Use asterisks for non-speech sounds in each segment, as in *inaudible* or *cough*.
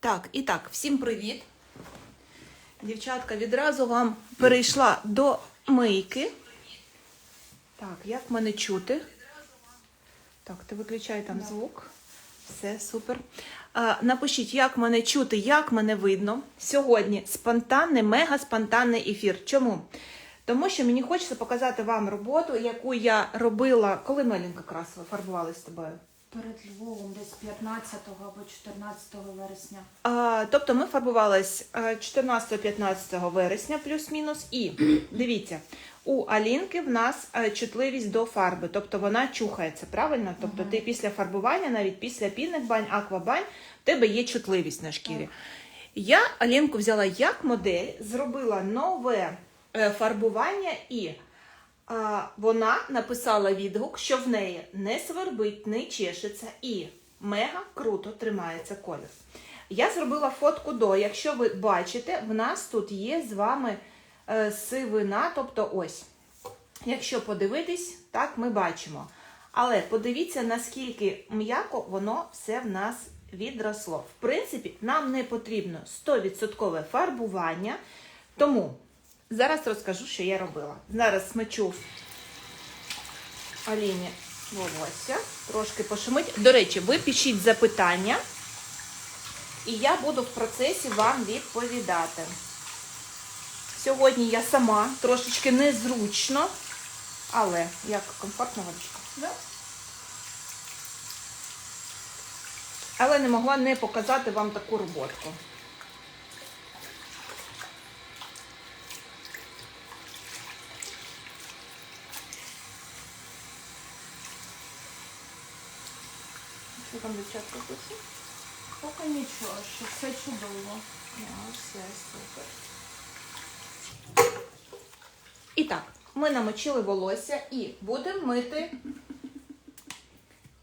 Так, і так, всім привіт. Дівчатка, відразу вам перейшла до мийки. Так, як мене чути? Так, ти виключай там звук. Все, супер. А, напишіть, як мене чути, як мене видно. Сьогодні спонтанний, мега спонтанний ефір. Чому? Тому що мені хочеться показати вам роботу, яку я робила, коли Меленка красила, фарбувалась з тобою. Перед Львовом десь 15 або 14 вересня. А, тобто ми фарбувались е, 14-15 вересня, плюс-мінус. І дивіться, у Алінки в нас е, чутливість до фарби, тобто вона чухається, правильно? Тобто ти після фарбування, навіть після пінних бань, аквабань, в тебе є чутливість на шкірі. Я Алінку взяла як модель, зробила нове е, фарбування і. Вона написала відгук, що в неї не свербить, не чешеться і мега круто тримається колір. Я зробила фотку до. Якщо ви бачите, в нас тут є з вами е, сивина, тобто ось. Якщо подивитись, так ми бачимо. Але подивіться, наскільки м'яко воно все в нас відросло. В принципі, нам не потрібно 100% фарбування, тому зараз розкажу, що я робила. Зараз смечу Аліні волосся, трошки пошумить. До речі, ви пишіть запитання, і я буду в процесі вам відповідати. Сьогодні я сама, трошечки незручно, але як комфортно водичка. Да? Але не могла не показати вам таку роботку. Що там дівчатка пише? Поки нічого, що все чудово. Ну, все супер. І так, ми намочили волосся і будемо мити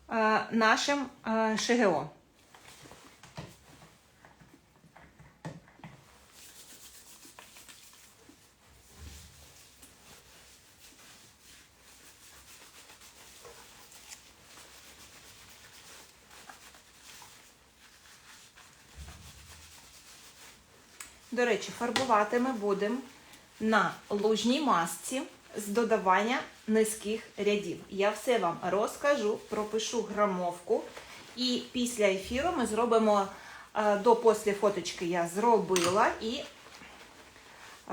е, нашим е, ШГО. До речі, фарбувати ми будемо на лужній масці з додавання низьких рядів. Я все вам розкажу, пропишу грамовку. І після ефіру ми зробимо е, до після фоточки я зробила і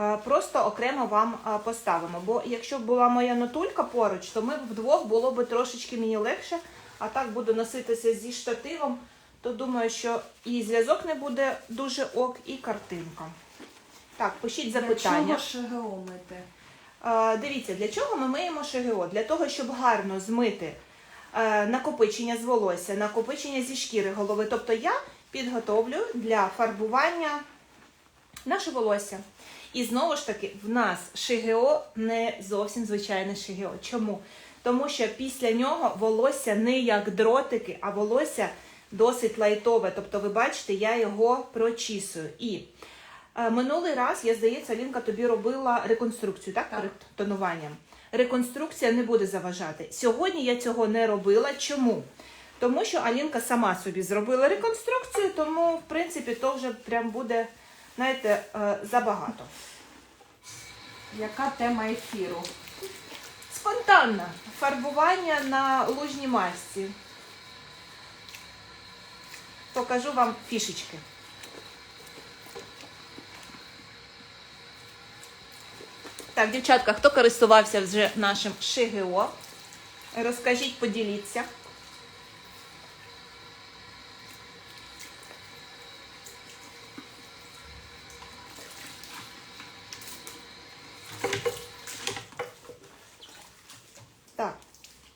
е, просто окремо вам е, поставимо. Бо якщо б була моя нотулька поруч, то ми б вдвох було б трошечки мені легше, а так буду носитися зі штативом, то думаю, що і зв'язок не буде дуже ок, і картинка. Так, пишіть запитання. Для чого ШГО мити? Е, Дивіться, для чого ми миємо ШГО? Для того, щоб гарно змити е, накопичення з волосся, накопичення зі шкіри голови. Тобто я підготовлю для фарбування наше волосся. І знову ж таки, в нас ШГО не зовсім звичайне ШГО. Чому? Тому що після нього волосся не як дротики, а волосся досить лайтове. Тобто, ви бачите, я його прочісую. І Е, Минулий раз, я здається, Лінка тобі робила реконструкцію, так? Так. Перед тонуванням. Реконструкція не буде заважати. Сьогодні я цього не робила. Чому? Тому що Алінка сама собі зробила реконструкцію, тому, в принципі, то вже прям буде, знаєте, е, забагато. Яка тема ефіру? Спонтанно. Фарбування на лужній масці. Покажу вам фішечки. Так, дівчатка, хто користувався вже нашим ШГО? Розкажіть, поділіться. Так,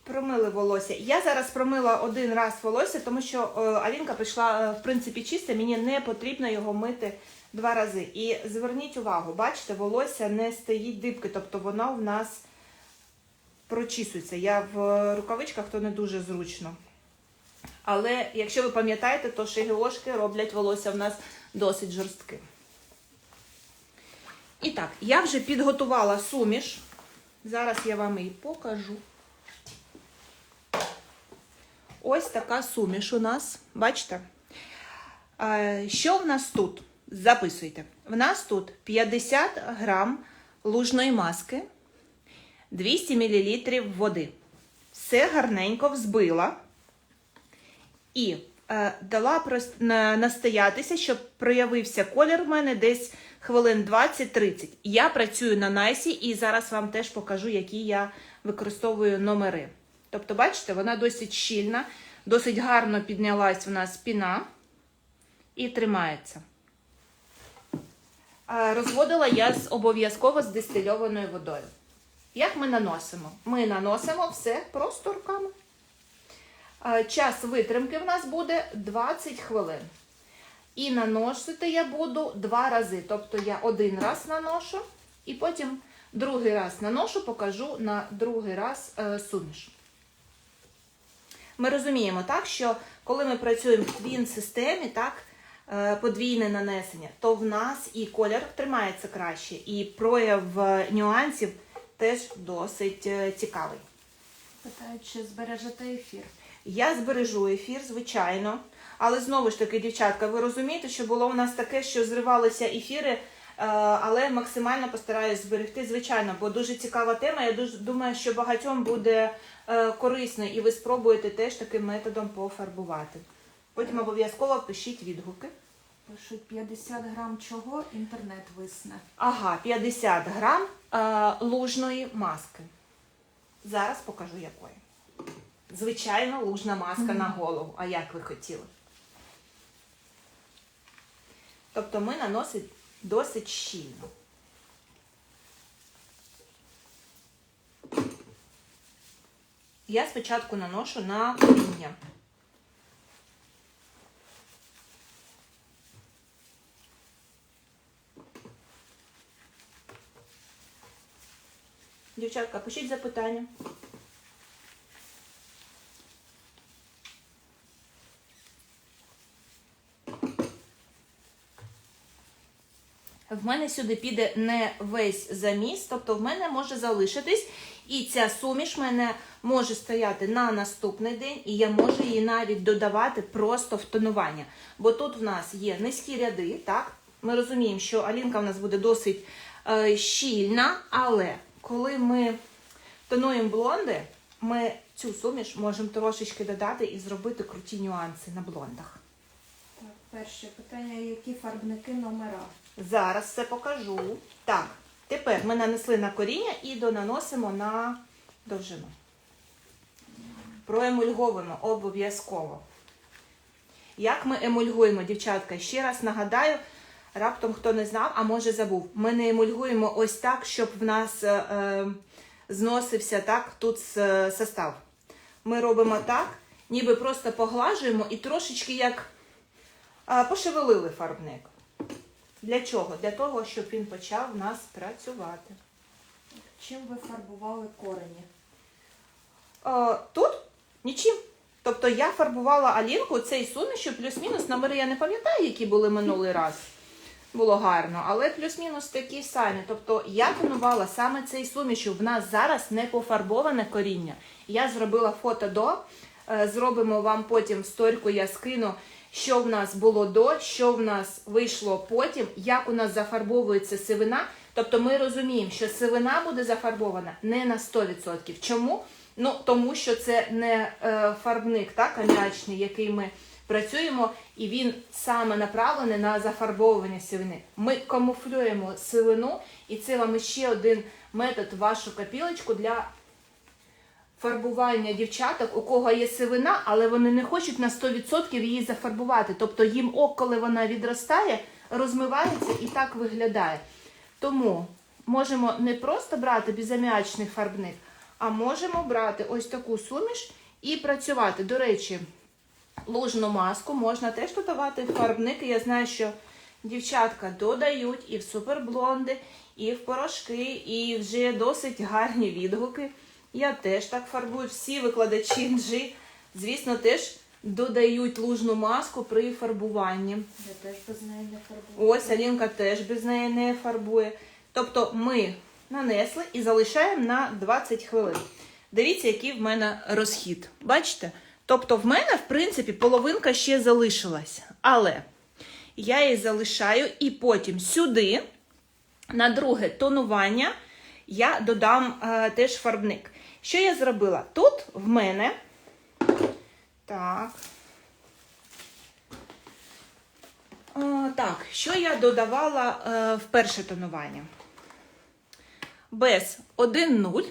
промили волосся. Я зараз промила один раз волосся, тому що е, Алінка прийшла, е, в принципі, чисте, мені не потрібно його мити два рази. І зверніть увагу, бачите, волосся не стоїть дибки, тобто воно в нас прочісується. Я в рукавичках, то не дуже зручно. Але якщо ви пам'ятаєте, то шегіошки роблять волосся в нас досить жорстким. І так, я вже підготувала суміш. Зараз я вам її покажу. Ось така суміш у нас. Бачите? Що в нас тут? Записуйте. В нас тут 50 грам лужної маски, 200 мл води. Все гарненько взбила і е, дала настоятися, щоб проявився колір в мене десь хвилин 20-30. Я працюю на найсі і зараз вам теж покажу, які я використовую номери. Тобто, бачите, вона досить щільна, досить гарно піднялась в нас піна і тримається. Розводила я обов'язково з дистильованою водою. Як ми наносимо? Ми наносимо все просто руками. Час витримки в нас буде 20 хвилин. І наносити я буду два рази. Тобто я один раз наношу, і потім другий раз наношу, покажу на другий раз е, суміш. Ми розуміємо, так, що коли ми працюємо в твін-системі, так, е, подвійне нанесення, то в нас і колір тримається краще, і прояв е, нюансів теж досить е, цікавий. Питають, чи збережете ефір. Я збережу ефір, звичайно. Але знову ж таки, дівчатка, ви розумієте, що було у нас таке, що зривалися ефіри, але максимально постараюсь зберегти, звичайно, бо дуже цікава тема. Я дуже думаю, що багатьом буде е, корисно, і ви спробуєте теж таким методом пофарбувати. Потім обов'язково пишіть відгуки. Пишуть 50 грам чого, інтернет висне. Ага, 50 грам е, лужної маски. Зараз покажу якої. Звичайно, лужна маска на голову. А як ви хотіли? Тобто ми наносимо досить щільно. Я спочатку наношу на коріння. Дівчатка, пишіть запитання. В мене сюди піде не весь заміс, тобто в мене може залишитись, і ця суміш в мене може стояти на наступний день, і я можу її навіть додавати просто в тонування. Бо тут в нас є низькі ряди, так? Ми розуміємо, що алінка в нас буде досить е, щільна, але коли ми тонуємо блонди, ми цю суміш можемо трошечки додати і зробити круті нюанси на блондах. Перше питання, які фарбники номера? Зараз все покажу. Так, тепер ми нанесли на коріння і донаносимо на довжину. Проемульговуємо обов'язково. Як ми емульгуємо, дівчатка? Ще раз нагадаю, раптом хто не знав, а може забув. Ми не емульгуємо ось так, щоб в нас е, е, зносився так тут состав. Ми робимо так, ніби просто поглажуємо і трошечки як е, пошевелили фарбник. Для чого? Для того, щоб він почав в нас працювати. Чим ви фарбували корені? Е, тут нічим. Тобто я фарбувала Алінку цей сумішю, плюс-мінус номери я не пам'ятаю, які були минулий раз. Було гарно, але плюс-мінус такі самі. Тобто я тонувала саме цей сумішу. В нас зараз не пофарбоване коріння. Я зробила фото до. Е, Зробимо вам потім в сторіку, я скину, що в нас було до, що в нас вийшло потім, як у нас зафарбовується сивина. Тобто ми розуміємо, що сивина буде зафарбована не на 100%. Чому? Ну, тому що це не е, фарбник, так, аміачний, який ми працюємо, і він саме направлений на зафарбовування сивини. Ми камуфлюємо сивину, і це вам ще один метод вашу капілочку для фарбування дівчаток, у кого є сивина, але вони не хочуть на 100% її зафарбувати. Тобто їм ок, коли вона відростає, розмивається і так виглядає. Тому можемо не просто брати безаміачний фарбник, а можемо брати ось таку суміш і працювати. До речі, лужну маску можна теж додавати в фарбники. Я знаю, що дівчатка додають і в суперблонди, і в порошки, і вже досить гарні відгуки. Я теж так фарбую. Всі викладачі NG, звісно, теж додають лужну маску при фарбуванні. Я теж без неї не фарбую. Ось Алінка теж без неї не фарбує. Тобто ми нанесли і залишаємо на 20 хвилин. Дивіться, який в мене розхід. Бачите? Тобто, в мене, в принципі, половинка ще залишилась. Але я її залишаю, і потім сюди, на друге тонування, я додам е, теж фарбник. Що я зробила? Тут в мене. Так. Е, так, що я додавала е, в перше тонування? Без 1-0.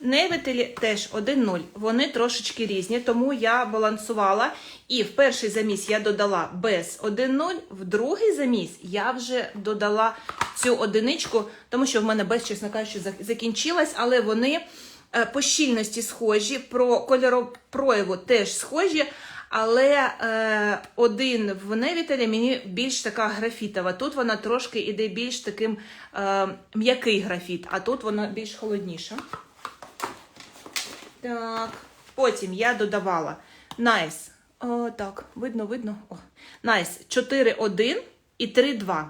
Невителі теж 1-0. Вони трошечки різні, тому я балансувала. І в перший заміс я додала без 1-0, в другий заміс я вже додала цю одиничку, тому що в мене без, чесно кажучи, закінчилась, але вони по щільності схожі, про кольоропрояву теж схожі. Але е, один в невітелі мені більш така графітова. Тут вона трошки іде більш таким е, м'який графіт, а тут вона більш холодніша. Так, потім я додавала Nice. О, так, видно, видно. О. Nice 4-1 і 3-2.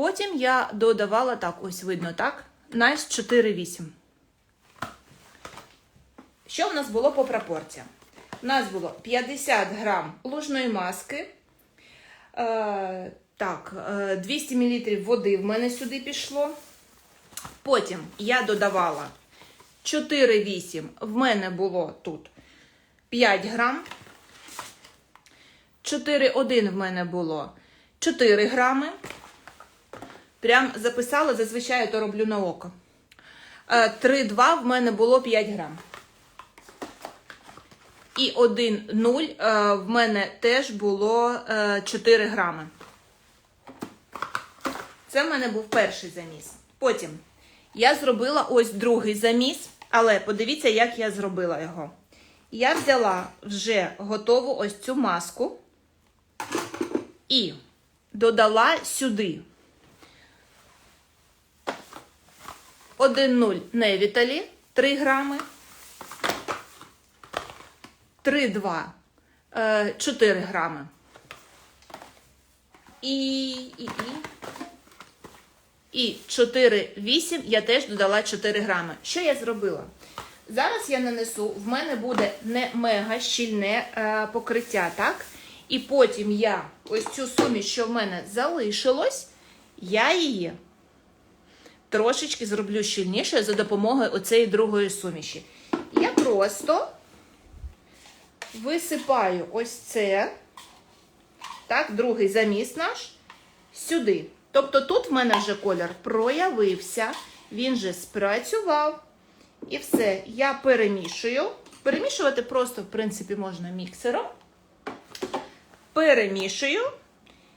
Потім я додавала так, ось видно, так? Nice 4-8. Що в нас було по пропорціям? У нас було 50 грам лужної маски. Е, так, е, 200 мл води в мене сюди пішло. Потім я додавала 4,8. В мене було тут 5 грам. 4,1 в мене було 4 грами. Прям записала, зазвичай я то роблю на око. Е, 3,2 в мене було 5 грам. І 1,0 е, в мене теж було е, 4 грами. Це в мене був перший заміс. Потім я зробила ось другий заміс, але подивіться, як я зробила його. Я взяла вже готову ось цю маску і додала сюди 1,0 невіталі 3 грами. 3,2 е, 4 грами. І, і, і. І 4,8 я теж додала 4 грами. Що я зробила? Зараз я нанесу, в мене буде не мега щільне е, покриття, так? І потім я ось цю суміш, що в мене залишилось, я її трошечки зроблю щільнішою за допомогою оцеї другої суміші. Я просто висипаю ось це, так, другий заміс наш, сюди. Тобто тут в мене вже колір проявився, він же спрацював. І все, я перемішую. Перемішувати просто, в принципі, можна міксером. Перемішую.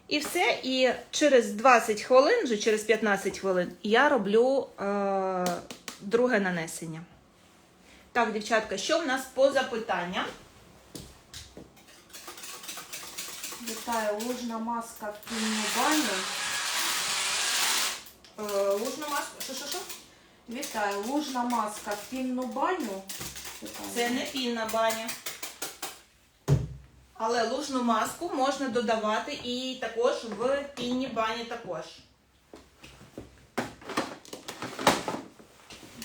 І все. І через 20 хвилин, вже через 15 хвилин, я роблю е- друге нанесення. Так, дівчатка, що в нас по запитанням? Вітаю, лужна маска в пінну баню. Е, лужну маску. Що, що, що? Вітаю, лужна маска в пінну баню. Це не пінна баня. Але лужну маску можна додавати і також в пінні бані також.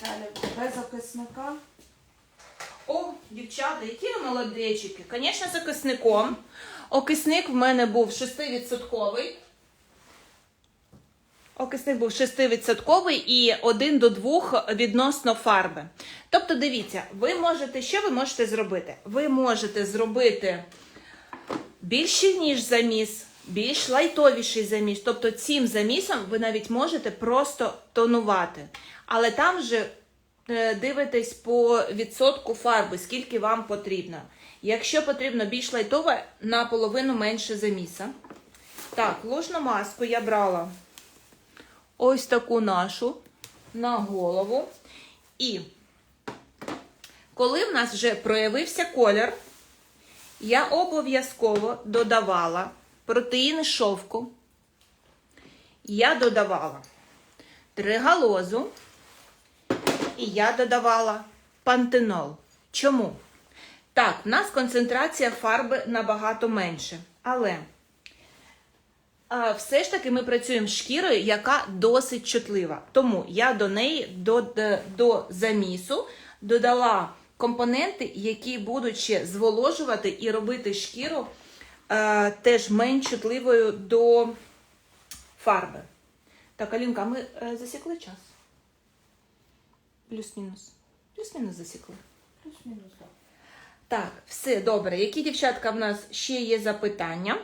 Далі без окисника. О, дівчата, які ви молодечики. Звісно, з окисником. Окисник в мене був 6%. Окисник був 6% і 1 до 2 відносно фарби. Тобто, дивіться, ви можете, що ви можете зробити? Ви можете зробити більш щільніш заміс, більш лайтовіший заміс. Тобто цим замісом ви навіть можете просто тонувати. Але там вже е, дивитесь по відсотку фарби, скільки вам потрібно. Якщо потрібно більш лайтове, наполовину менше заміса. Так, ложну маску я брала ось таку нашу на голову. І коли в нас вже проявився колір, я обов'язково додавала протеїни шовку. Я додавала тригалозу. І я додавала пантенол. Чому? Так, в нас концентрація фарби набагато менше. Але все ж таки ми працюємо з шкірою, яка досить чутлива. Тому я до неї до, до замісу додала компоненти, які будуть ще зволожувати і робити шкіру е, теж менш чутливою до фарби. Так, Алінка, ми е, засікли час? Плюс-мінус. Плюс-мінус засікли. Плюс-мінус, так. Так, все добре. Які дівчатка в нас ще є запитання?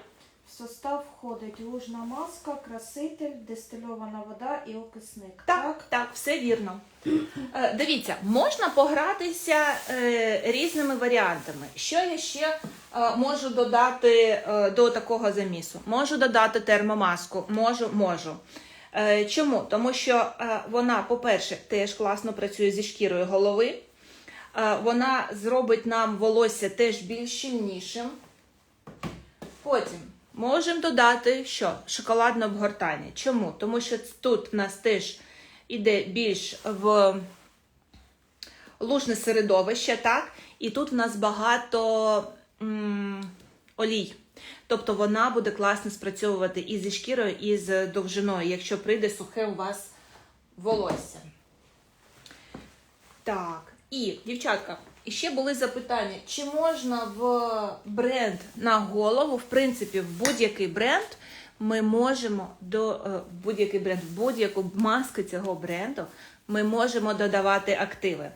В состав входить лужна маска, краситель, дистильована вода і окисник. Так, так, все вірно. Е, дивіться, можна погратися е, різними варіантами. Що я ще е, можу додати е, до такого замісу? Можу додати термомаску, можу, можу. Е, чому? Тому що е, вона, по-перше, теж класно працює зі шкірою голови. Е, вона зробить нам волосся теж більш щільнішим. Потім можемо додати що? Шоколадне обгортання. Чому? Тому що тут в нас теж іде більш в лужне середовище, так? І тут в нас багато м, олій. Тобто вона буде класно спрацьовувати і зі шкірою, і з довжиною, якщо прийде сухе у вас волосся. Так, і, дівчатка, і ще були запитання, чи можна в бренд на голову, в принципі, в будь-який бренд ми можемо до е, будь-який бренд, будь-яку маску цього бренду ми можемо додавати активи.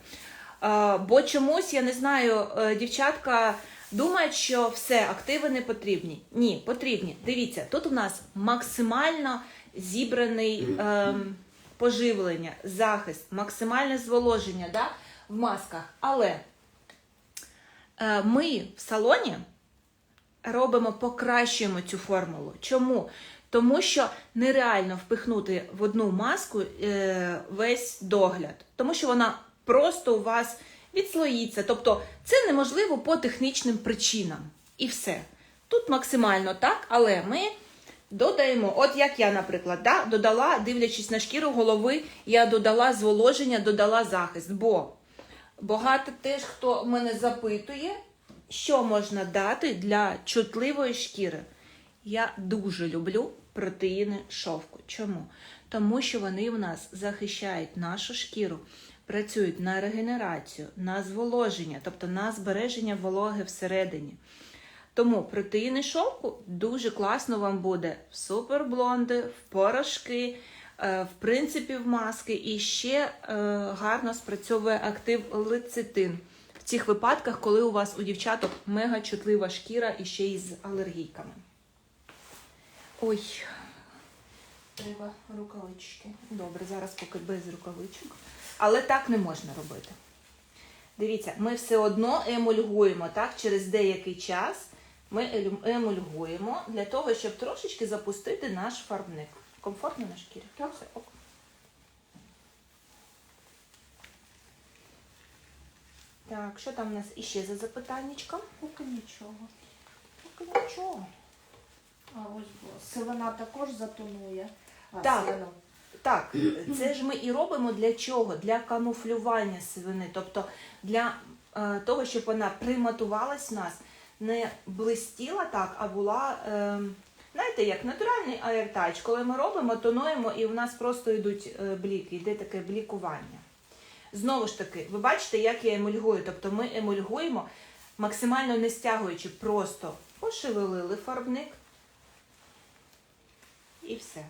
Е, Бо чомусь, я не знаю, е, дівчатка думають, що все, активи не потрібні. Ні, потрібні. Дивіться, тут у нас максимально зібраний ем, поживлення, захист, максимальне зволоження да, в масках. Але е, ми в салоні робимо, покращуємо цю формулу. Чому? Тому що нереально впихнути в одну маску е, весь догляд, тому що вона просто у вас відслоїться. Тобто це неможливо по технічним причинам. І все. Тут максимально так, але ми додаємо, от як я, наприклад, да, додала, дивлячись на шкіру голови, я додала зволоження, додала захист. Бо багато теж хто мене запитує, що можна дати для чутливої шкіри. Я дуже люблю протеїни шовку. Чому? Тому що вони в нас захищають нашу шкіру, працюють на регенерацію, на зволоження, тобто на збереження вологи всередині. Тому протеїни шовку дуже класно вам буде в суперблонди, в порошки, в принципі, в маски. І ще е, гарно спрацьовує актив лецитин. В цих випадках, коли у вас у дівчаток мега чутлива шкіра і ще й з алергійками. Ой, треба рукавички. Добре, зараз поки без рукавичок. Але так не можна робити. Дивіться, ми все одно емульгуємо так, через деякий час. Ми емульгуємо для того, щоб трошечки запустити наш фарбник. Комфортно на шкірі? Так. Все, ок. Так, що там у нас іще за запитаннячко? Поки нічого. Поки нічого. А ось. Сивина також затонує. А, Так. сивина. Так, це ж ми і робимо для чого? Для камуфлювання сивини, тобто для е, того, щоб вона приматувалась в нас, не блистіла так, а була, е, знаєте, як натуральний аертач. Коли ми робимо, тонуємо і в нас просто йдуть е, бліки, йде таке блікування. Знову ж таки, ви бачите, як я емульгую. Тобто ми емульгуємо, максимально не стягуючи, просто пошевелили фарбник і все.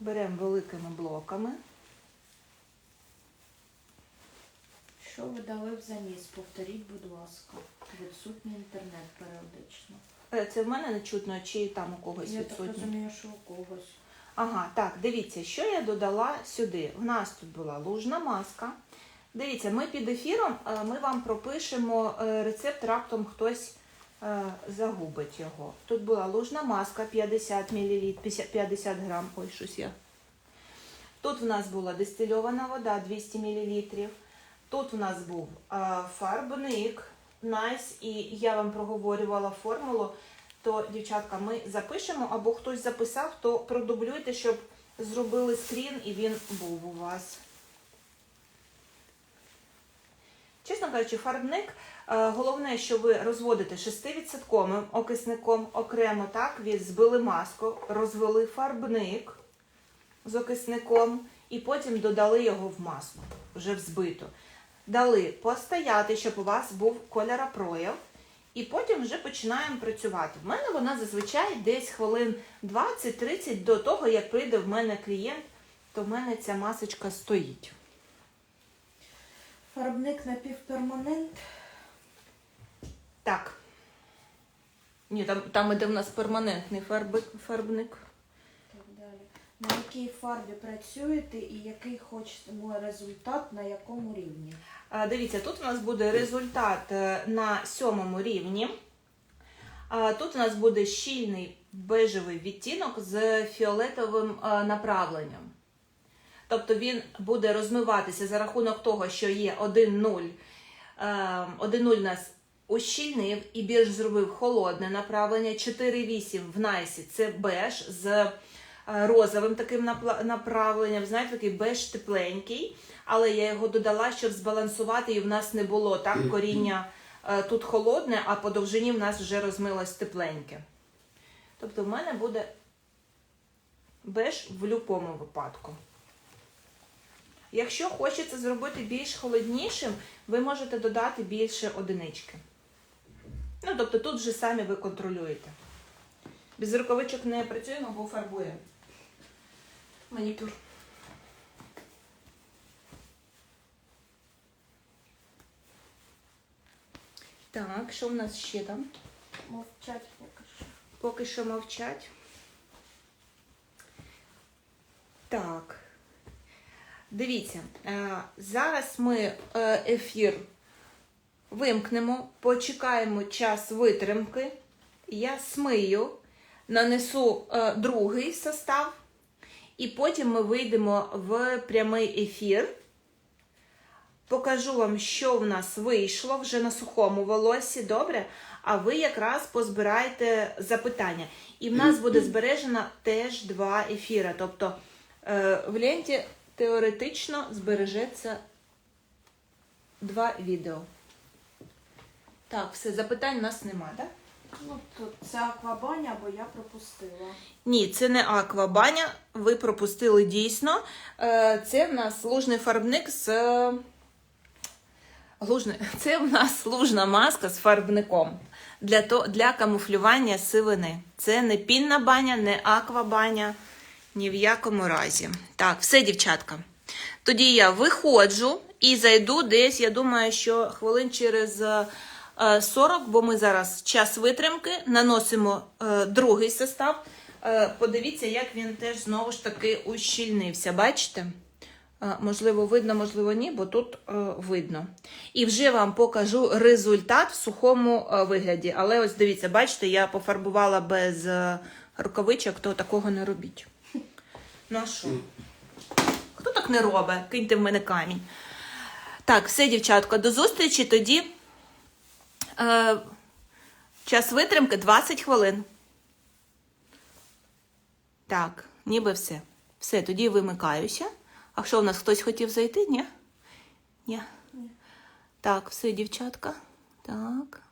Беремо великими блоками. Що ви дали в заміс? Повторіть, будь ласка. Відсутній інтернет періодично. Е, Це в мене не чутно, чи там у когось Я так розумію, що у когось. Ага, так, дивіться, що я додала сюди. В нас тут була лужна маска. Дивіться, ми під ефіром е, ми вам пропишемо е, рецепт, раптом хтось загубить його. Тут була лужна маска 50 мл, 50 грам. Ой, щось я. Тут в нас була дистильована вода 200 мл. Тут в нас був фарбник Nice, і я вам проговорювала формулу. То, дівчатка, ми запишемо, або хтось записав, то продублюйте, щоб зробили скрін і він був у вас. Чесно кажучи, фарбник. е, Головне, що ви розводите 6% окисником окремо, так, збили маску, розвели фарбник з окисником і потім додали його в маску, вже взбиту. Дали постояти, щоб у вас був кольоропрояв. І потім вже починаємо працювати. В мене вона зазвичай десь хвилин 20-30 до того, як прийде в мене клієнт, то в мене ця масочка стоїть. Фарбник напівперманент. Так. Ні, там, там іде в нас перманентний фарбник. На якій фарбі працюєте і який хочете результат на якому рівні? Дивіться, тут у нас буде результат е, на сьомому рівні. А, Тут у нас буде щільний бежевий відтінок з фіолетовим е, направленням. Тобто він буде розмиватися за рахунок того, що є 1-0. Е, 1-0 нас ущільнив і більш зробив холодне направлення. 4-8 в найсі це беж з е, розовим таким направленням. Знаєте, такий беж тепленький, але я його додала, щоб збалансувати, і в нас не було так коріння е, тут холодне, а по довжині в нас вже розмилось тепленьке. Тобто в мене буде беж в будь-якому випадку. Якщо хочеться зробити більш холоднішим, ви можете додати більше одинички. Ну, тобто тут вже самі ви контролюєте. Без рукавичок не працюємо, бо фарбуємо. Манікюр. Так, що в нас ще там? Мовчать поки що. Поки що мовчать. Так. Дивіться, е, зараз ми е, ефір вимкнемо, почекаємо час витримки. Я смию, нанесу е, другий состав, і потім ми вийдемо в прямий ефір. Покажу вам, що в нас вийшло вже на сухому волосі, добре? А ви якраз позбираєте запитання. І в нас буде збережено теж два ефіри. Тобто е, в ленті теоретично збережеться два відео. Так, все, запитань у нас нема, так? Ну, тут це аквабаня, бо я пропустила. Ні, це не аквабаня. Ви пропустили дійсно. Е, Це в нас лужний фарбник з. е, Лужний. *laughs* Це в нас лужна маска з фарбником для, то, для камуфлювання сивини. Це не пінна баня, не аквабаня. Ні в якому разі. Так, все, дівчатка. Тоді я виходжу і зайду десь, я думаю, що хвилин через е, 40, бо ми зараз час витримки, наносимо е, другий состав. Е, Подивіться, як він теж знову ж таки ущільнився. Бачите? Е, Можливо, видно, можливо, ні, бо тут е, видно. І вже вам покажу результат в сухому е, вигляді. Але ось дивіться, бачите, я пофарбувала без е, рукавичок, то такого не робіть. Ну а що? Хто так не робить? Киньте в мене камінь. Так, все, дівчатка, до зустрічі. Тоді е, час витримки 20 хвилин. Так, ніби все. Все, тоді вимикаюся. А що у нас хтось хотів зайти? Ні? Ні. Так, все, дівчатка. Так.